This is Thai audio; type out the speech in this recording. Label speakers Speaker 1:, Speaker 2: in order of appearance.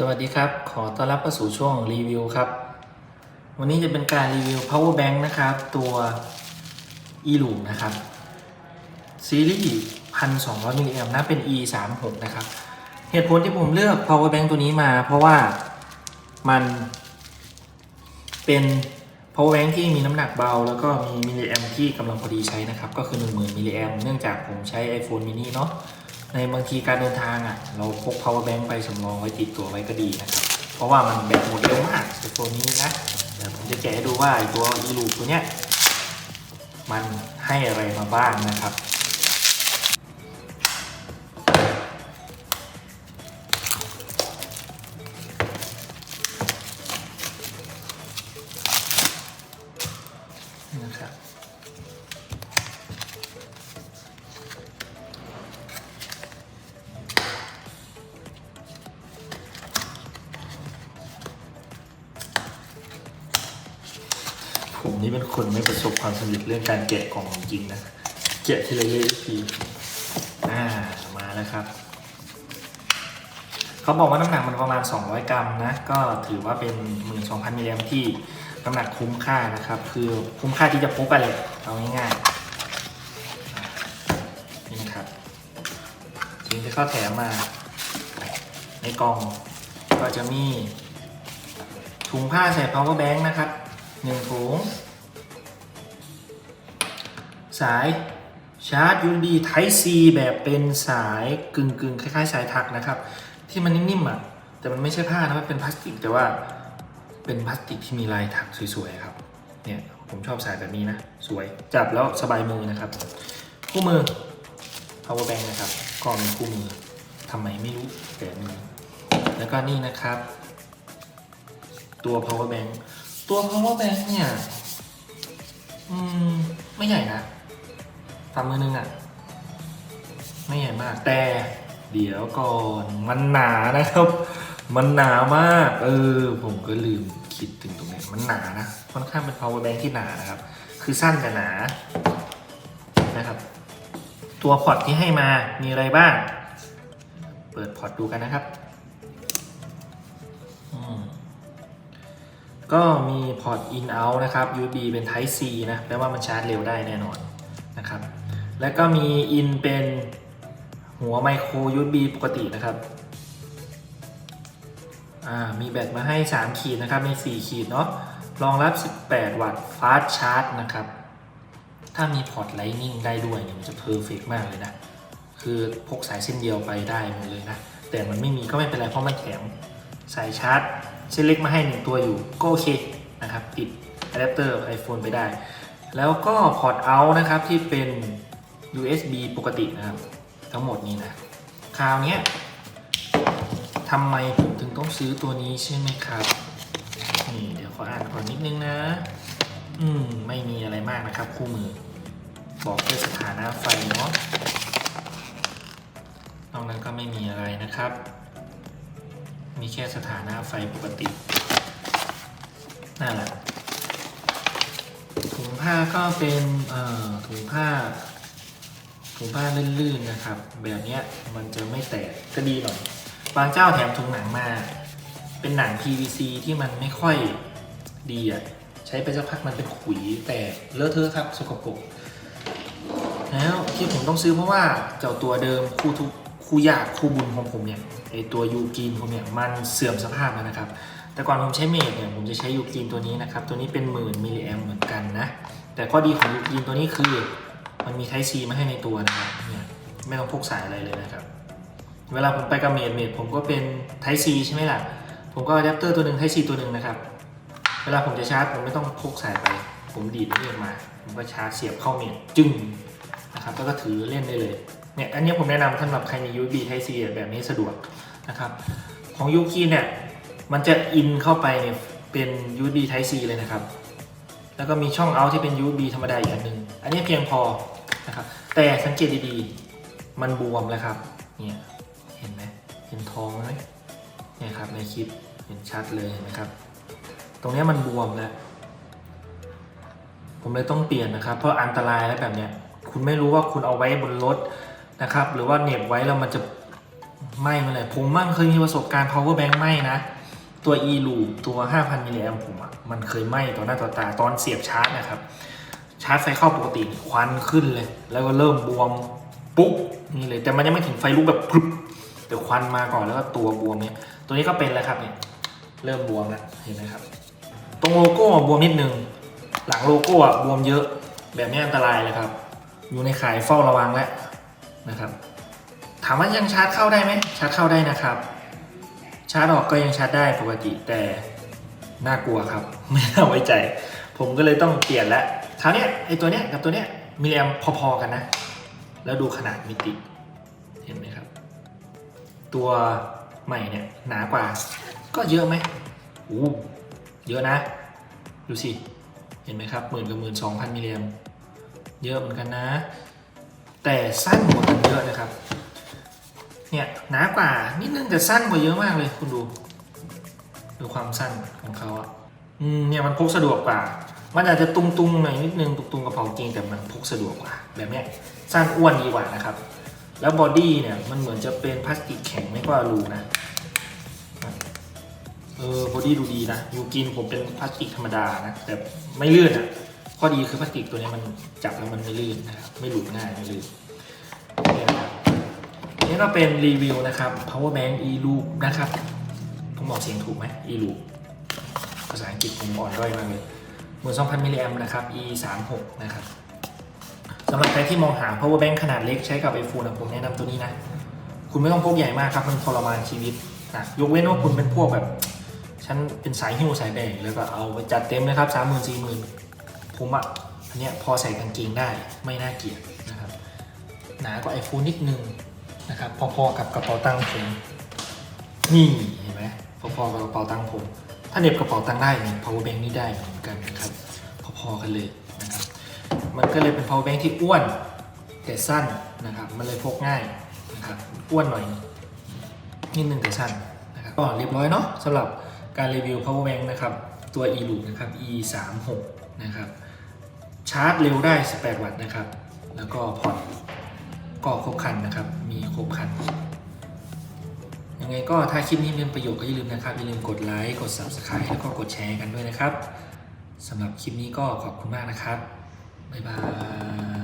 Speaker 1: สวัสดีครับ ขอต้อนรับเข้าสู่ช่วงรีวิวครับ วันนี้จะเป็นการรีวิว power bank นะครับ ตัว e l u m นะครับ ซีรีส์1,200มิลลิแอมป์นะเป็น e 3 6นะครับ เหตุผลที่ผมเลือก power bank ตัวนี้มา เพราะว่ามันเป็น power bank ที่มีน้ำหนักเบา แล้วก็มีมิลลิแอมป์ที่กำลังพอดีใช้นะครับ ก็คือ 10,000มิลลิแอมป์เนื่องจากผมใช้ iPhone mini เนาะ ในบางทีการเดินทางอะ เราพก power bank ไปสำรองไว้ติดตัวไว้ก็ดีนะครับ เพราะว่ามันแบตหมดเร็วมากตัวนี้นะเดี๋ยวผมจะแกะให้ดูว่าตัวอีลูตัวเนี้ยมันให้อะไรมาบ้างนะครับี่เป็นคนไม่ประสบความสำเร็จเรื่องการแกะกล่องจริงนะแกะทีละเล็กทีอ่ามาแล้วครับเขาบอกว่าน้ำหนักมันประมาณ 200 กรัมนะ ก็ถือว่าเป็น 12,000มิลลิแอมป์ที่น้ำหนักคุ้มค่านะครับ คือคุ้มค่าที่จะพกกันเลยเอาง่ายๆนี่นะครับสิ่งที่เขาแถมมา ในกล่องก็จะมีถุงผ้าใส่ power bank นะครับหนึ่งถุง สายชาร์จ USB Type C แบบเป็นสายกึ่งกึ่งๆ คล้ายๆ สายถักนะครับ ที่มันนิ่มๆอะแต่มันไม่ใช่ผ้านะมันเป็นพลาสติก แต่ว่าเป็นพลาสติกที่มีลายถักสวยๆครับเนี่ยผมชอบสายแบบนี้นะ สวยจับแล้วสบายมือนะครับ คู่มือ power bank นะครับก็มีคู่มือทำไมไม่รู้แต่มีแล้วก็นี่นะครับ ตัว power bank ตัว power bank เนี่ย อืม ไม่ใหญ่นะ ฝ่ามือนึงอะ ไม่ใหญ่มาก แต่เดี๋ยวก่อนมันหนานะครับ มันหนามาก เออ ผมก็ลืมคิดถึงตรงนี้มันหนานะค่อนข้างเป็น power bank ที่หนานะครับ คือสั้นแต่หนานะครับ ตัวพอร์ตที่ให้มามีอะไรบ้าง เปิดพอร์ตดูกันนะครับอืมก็มีพอร์ต in out นะครับ USB เป็น Type C นะ แปลว่ามันชาร์จเร็วได้แน่นอน นะครับ แล้วก็มี in เป็นหัวไมโคร USB ปกตินะครับ มีแบตมาให้ 3 ขีดนะครับใน4ขีดเนาะ รองรับ 18 วัตต์ fast charge นะครับ ถ้ามีพอร์ต Lightning ได้ด้วยเนี่ยมันจะเพอร์เฟกมากเลยนะ คือพกสายเส้นเดียวไปได้หมดเลยนะ แต่มันไม่มีก็ไม่เป็นไรเพราะมันแถมสายชาร์จเส้นเล็กมาให้หนึ่งตัวอยู่ก็โอเคนะครับ ติดอะแดปเตอร์ iPhone ไปได้ แล้วก็พอร์ตเอานะครับที่เป็น USB ปกตินะครับ ทั้งหมดนี้นะคราวนี้ทำไมผมถึงต้องซื้อตัวนี้ใช่ไหมครับ นี่เดี๋ยวขออ่านก่อนนิดนึงนะ อืม ไม่มีอะไรมากนะครับคู่มือ บอกแค่สถานะไฟเนาะนอกนั้นก็ไม่มีอะไรนะครับ มีแค่สถานะไฟปกตินั่นแหละ ผ้าก็เป็นถุงผ้าถุงผ้าลื่นๆนะครับ แบบเนี้ยมันจะไม่แตกก็ดีหน่อยบางเจ้าแถมถุงหนังมา เป็นหนัง PVC ที่มันไม่ค่อยดีอะใช้ไปสักพักมันเป็นขุยแตกเลอะเทอะครับสกปรกแล้วที่ผมต้องซื้อเพราะว่าเจ้าตัวเดิมคู่ทุกคู่ยากคู่บุญของผมเนี่ยไอตัวยูกีนผมเนี่ยมันเสื่อมสภาพแล้วนะครับ แต่ก่อนผมใช้เมดเนี่ยผมจะใช้ยูกีนตัวนี้นะครับ ตัวนี้เป็นหมื่นมิลลิแอมเหมือนกันนะ แต่ข้อดีของยูกีนตัวนี้คือมันมีไทซีมาให้ในตัวนะครับเนี่ยไม่ต้องพกสายอะไรเลยนะครับ เวลาผมไปกับเมดเมดผมก็เป็นไทซีใช่ไหมล่ะ ผมก็อะแดปเตอร์ตัวหนึ่งไทซีตัวหนึ่งนะครับ เวลาผมจะชาร์จผมไม่ต้องพกสายไป ผมดีดเรียมา ผมก็ชาร์จเสียบเข้าเมนจึงนะครับแล้วก็ถือเล่นได้เลย เนี่ยอันนี้ผมแนะนำสำหรับใครมี USB Type C แบบนี้สะดวกนะครับ ของยูคีเนี่ย มันจะอินเข้าไปเนี่ยเป็น USB Type C เลยนะครับ แล้วก็มีช่อง out ที่เป็น USB ธรรมดาอีกอันหนึ่งอันนี้เพียงพอนะครับ แต่สังเกตดีๆ มันบวมแล้วครับ เนี่ย เห็นไหมเห็นทองไหมเนี่ยครับในคลิปเห็นชัดเลยเห็นไหมครับ ตรงนี้มันบวมแล้ว ผมเลยต้องเปลี่ยนนะครับ เพราะอันตรายแล้วแบบเนี้ย คุณไม่รู้ว่าคุณเอาไว้บนรถนะครับ หรือว่าเหน็บไว้แล้วมันจะไหม้มาเลยผมมั่งเคยมีประสบการณ์ power bank ไหม้นะ ตัว e loop ตัว 5,000 มิลลิแอมผมอะมันเคยไหม้ต่อหน้าต่อตาตอนเสียบชาร์จนะครับ ชาร์จไฟเข้าปกติควันขึ้นเลย แล้วก็เริ่มบวมปุ๊บนี่เลยแต่มันยังไม่ถึงไฟลุกแบบกรุบเดี๋ยวควันมาก่อนแล้วก็ตัวบวมเนี่ยตัวนี้ก็เป็นแล้วครับเนี่ยเริ่มบวมแล้วเห็นไหมครับ ตรงโลโก้บวมนิดนึง หลังโลโก้อะบวมเยอะแบบนี้อันตรายเลยครับ อยู่ในข่ายเฝ้าระวังแล้วนะครับ ถามว่ายังชาร์จเข้าได้ไหมชาร์จเข้าได้นะครับ ชาร์จออกก็ยังชาร์จได้ปกติแต่น่ากลัวครับ ไม่น่าไว้ใจ ผมก็เลยต้องเปลี่ยนแล้วคราวนี้ไอตัวเนี้ยกับตัวเนี้ยมิลลิแอมพอๆกันนะ แล้วดูขนาดมิติเห็นไหมครับ ตัวใหม่เนี่ยหนากว่า ก็เยอะไหมโอ้เยอะนะ ดูสิ เห็นไหมครับหมื่นกับหมื่นสองพันมิลลิแอมเยอะเหมือนกันนะ แต่สั้นกว่ากันเยอะนะครับ เนี่ยหนากว่านิดนึงแต่สั้นกว่าเยอะมากเลยคุณดู ดูความสั้นของเขาอะอืมเนี่ยมันพกสะดวกกว่า มันอาจจะตุงๆหน่อยนิดนึงตุงๆกระเป๋าจริงแต่มันพกสะดวกกว่า แบบเนี้ยสั้นอ้วนดีกว่านะครับ แล้วบอดี้เนี่ยมันเหมือนจะเป็นพลาสติกแข็งไม่ก็อลูนะเออบอดี้ดูดีนะยูกินผมเป็นพลาสติกธรรมดานะแต่ไม่ลื่นอะข้อดีคือพลาสติกตัวนี้มันจับแล้วมันไม่ลื่นนะครับไม่หลุดง่ายไม่ลื่น ก็เป็นรีวิวนะครับ power bank e loop นะครับผมบอกเสียงถูกไหม e loop ภาษาอังกฤษผมอ่อนด้อยมากเลยหมื่นสองพันมิลลิแอมนะครับ e 3 6นะครับสำหรับใครที่มองหา power bank ขนาดเล็กใช้กับ iPhone นะผมแนะนำตัวนี้นะ คุณไม่ต้องพกใหญ่มากครับ มันทรมานชีวิตนะยกเว้นว่าคุณเป็นพวกแบบ ฉันเป็นสายหิ้วสายแบกแล้วก็เอาไปจัดเต็มเลยครับสามหมื่นสี่หมื่นผมอะอันเนี้ยพอใส่กางเกงได้ไม่น่าเกลียดนะครับหนากว่าไอโฟนนิดนึง นะครับพอๆกับกระเป๋าตังค์ผมนี่เห็นไหมพอๆกับกระเป๋าตังค์ผม ถ้าเน็บกระเป๋าตังค์ได้ power bank นี่ได้เหมือนกันนะครับพอๆกันเลยนะครับมันก็เลยเป็น power bank ที่อ้วนแต่สั้นนะครับมันเลยพกง่ายนะครับอ้วนหน่อยนิดนึงแต่สั้นนะครับก็เรียบร้อยเนาะสำหรับการรีวิว power bank นะครับตัว e loop นะครับ e 3 6นะครับชาร์จเร็วได้ 18 วัตต์นะครับ แล้วก็พอร์ต ก็ครบคันนะครับ มีครบคัน ยังไงก็ถ้าคลิปนี้เป็นประโยชน์ก็อย่าลืมนะครับ อย่าลืมกดไลค์ กด subscribe แล้วก็กดแชร์กันด้วยนะครับสำหรับคลิปนี้ก็ขอบคุณมากนะครับ บ๊ายบาย